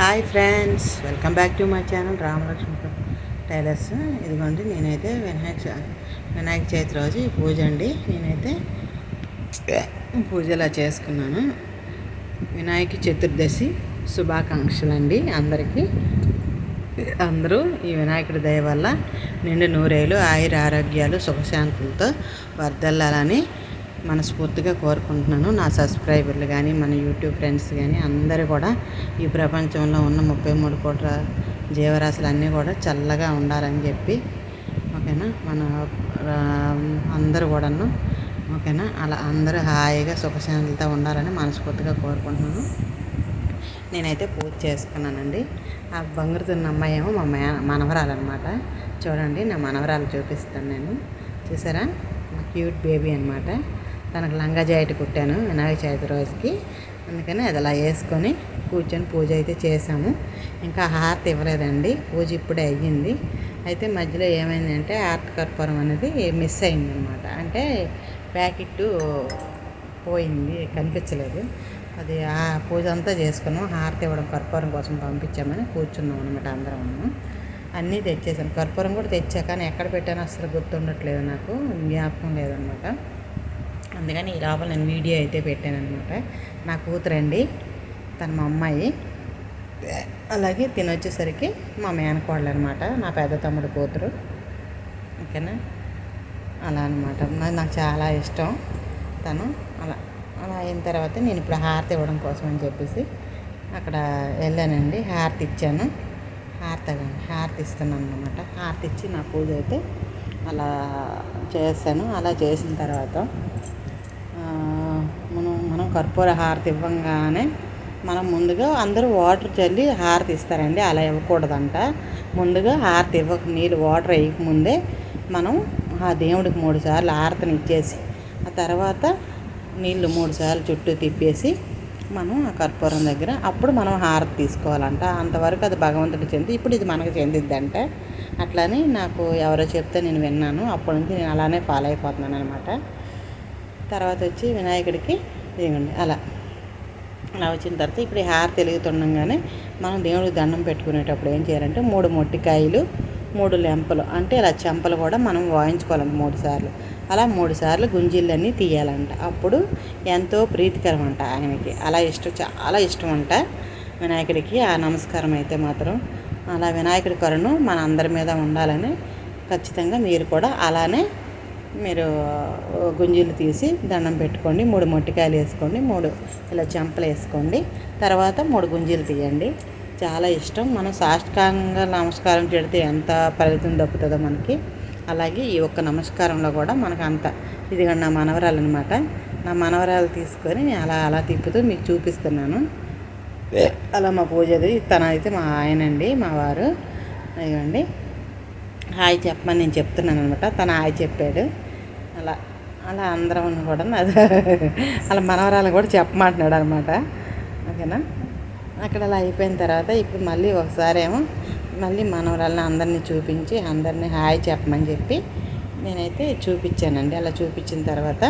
Hi friends welcome back to my channel Ramalakshmi tailors. ఇదిగోండి నేనైతే వినాయక చ- వినాయక చవితి రోజు పూజ అండి. నేనైతే పూజలా చేసుకున్నాను. వినాయక చతుర్దశి శుభాకాంక్షలు అండి అందరికీ. అందరూ ఈ వినాయకుడి దయ వల్ల నిండు నూరేలు ఆయుర ఆరోగ్యాలు సుఖశాంతులతో వర్దల్లాలని మనస్ఫూర్తిగా కోరుకుంటున్నాను. నా సబ్స్క్రైబర్లు కానీ మన యూట్యూబ్ ఫ్రెండ్స్ కానీ అందరూ కూడా ఈ ప్రపంచంలో ఉన్న ముప్పై మూడు కోట్ల జీవరాశులు అన్నీ కూడా చల్లగా ఉండాలని చెప్పి ఓకేనా? మన అందరూ కూడాను ఓకేనా? అలా అందరూ హాయిగా సుఖశాంతులతో ఉండాలని మనస్ఫూర్తిగా కోరుకుంటున్నాను. నేనైతే పూజ చేసుకున్నానండి. ఆ బంగారు తిన్న అమ్మాయి ఏమో మా మే మనవరాలు అనమాట చూడండి నా మనవరాలు చూపిస్తాను నేను. చూసారా? మా క్యూట్ బేబీ అనమాట తనకు లంగా జాకెట్ కుట్టాను వినాయక చవితి రోజుకి. అందుకని అది అలా వేసుకొని కూర్చొని పూజ అయితే చేసాము ఇంకా హారతి ఇవ్వలేదండి. పూజ ఇప్పుడే అయ్యింది. అయితే మధ్యలో ఏమైందంటే హారతి కర్పూరం అనేది మిస్ అయింది అనమాట అంటే ప్యాకెట్ పోయింది కనిపించలేదు. అది ఆ పూజ అంతా చేసుకున్నాం. హారతి ఇవ్వడం కర్పూరం కోసం పంపించామని కూర్చున్నాం అనమాట అందరం అన్నీ తెచ్చేసాను కర్పూరం కూడా తెచ్చా కానీ ఎక్కడ పెట్టానో అసలు గుర్తుండట్లేదు నాకు. జ్ఞాపకం లేదనమాట అందుకని ఈ లోపల నేను వీడియో అయితే పెట్టాను అనమాట నా కూతురండి తన మా అమ్మాయి. అలాగే తినొచ్చేసరికి మా మేనకోళ్ళు అనమాట నా పెద్ద తమ్ముడు కూతురు. ఓకేనా? అలా అనమాట నాకు చాలా ఇష్టం తను. అలా అలా అయిన తర్వాత నేను ఇప్పుడు హారతి ఇవ్వడం కోసం అని చెప్పేసి అక్కడ వెళ్ళానండి. హారతి ఇచ్చాను. హారతి హారతి ఇస్తున్నాను అనమాట హారతి ఇచ్చి నా పూజ అయితే అలా చేస్తాను. అలా చేసిన తర్వాత కర్పూర హారతి ఇవ్వంగానే మనం ముందుగా అందరూ వాటర్ చల్లి హారతి ఇస్తారండి. అలా ఇవ్వకూడదంట. ముందుగా హారతి ఇవ్వక నీళ్ళు వాటర్ వేయకముందే మనం ఆ దేవుడికి మూడు సార్లు హారతిని ఇచ్చేసి ఆ తర్వాత నీళ్ళు మూడు సార్లు చుట్టూ తిప్పేసి మనం ఆ కర్పూరం దగ్గర అప్పుడు మనం హారతి తీసుకోవాలంట. అంతవరకు అది భగవంతుడికి చెంది ఇప్పుడు ఇది మనకు చెందిద్దంట. అట్లని నాకు ఎవరో చెప్తే నేను విన్నాను. అప్పటి నుంచి నేను అలానే ఫాలో అయిపోతున్నాను అనమాట తర్వాత వచ్చి వినాయకుడికి ఇదిగోండి అలా. అలా వచ్చిన తర్వాత ఇప్పుడు ఈ హారతి మనం దేవుడికి దండం పెట్టుకునేటప్పుడు ఏం చేయాలంటే మూడు మొట్టికాయలు మూడు లెంపలు అంటే ఇలా చెంపలు కూడా మనం వాయించుకోవాలండి మూడు సార్లు. అలా మూడు సార్లు గుంజిళ్ళన్నీ తీయాలంట. అప్పుడు ఎంతో ప్రీతికరం అంట ఆయనకి. అలా ఇష్టం చాలా ఇష్టం అంట వినాయకుడికి. ఆ నమస్కారం అయితే మాత్రం అలా వినాయకుడి కరుణ మన అందరి మీద ఉండాలని ఖచ్చితంగా మీరు కూడా అలానే మీరు గుంజీలు తీసి దండం పెట్టుకోండి మూడు మొట్టికాయలు వేసుకోండి మూడు ఇలా చెంపలు వేసుకోండి తర్వాత మూడు గుంజీలు తీయండి. చాలా ఇష్టం. మనం సాష్టాంగ నమస్కారం పెడితే ఎంత ఫలితం దక్కుతుందో మనకి. అలాగే ఈ ఒక్క నమస్కారంలో కూడా మనకు అంత ఇదిగో నా మనవరాలు అనమాట నా మనవరాలు తీసుకొని అలా అలా తిప్పుతూ మీకు చూపిస్తున్నాను. అలా మా పూజది తన అయితే మా ఆయనండి మా వారు. ఇదిగోండి. హాయ్ చెప్పమని నేను చెప్తున్నాను అనమాట తను హాయ్ చెప్పాడు. అలా అలా అందరం కూడా అది అలా మనవరాలు కూడా చెప్పమంటున్నాడు అనమాట ఓకేనా? అక్కడ అలా అయిపోయిన తర్వాత ఇప్పుడు మళ్ళీ ఒకసారి ఏమో మళ్ళీ మనవరాలని అందరినీ చూపించి అందరినీ హాయ్ చెప్పమని చెప్పి నేనైతే చూపించానండి. అలా చూపించిన తర్వాత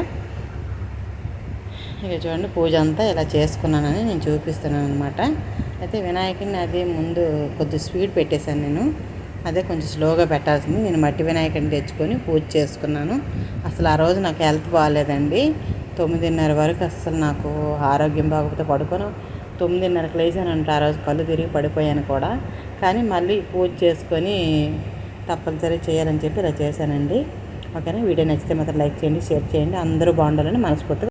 ఇక చూడండి పూజ అంతా ఇలా చేసుకున్నానని నేను చూపిస్తున్నాను అనమాట అయితే వినాయకుడిని అది ముందు కొద్ది స్పీడ్ పెట్టేశాను నేను. అదే కొంచెం స్లోగా పెట్టాల్సింది. నేను మట్టి వినాయకుడిని తెచ్చుకొని పూజ చేసుకున్నాను. అసలు ఆ రోజు నాకు హెల్త్ బాగాలేదండి. తొమ్మిదిన్నర వరకు అసలు నాకు ఆరోగ్యం బాగోకపోతే పడుకోను. తొమ్మిదిన్నరకు లేచానంటే ఆ రోజు కళ్ళు తిరిగి పడిపోయాను కూడా. కానీ మళ్ళీ పూజ చేసుకొని తప్పనిసరి చేయాలని చెప్పి ఇలా చేశానండి. ఓకేనా? వీడియో నచ్చితే మాత్రం లైక్ చేయండి షేర్ చేయండి. అందరూ బాగుండాలని మనస్ఫూర్తిగా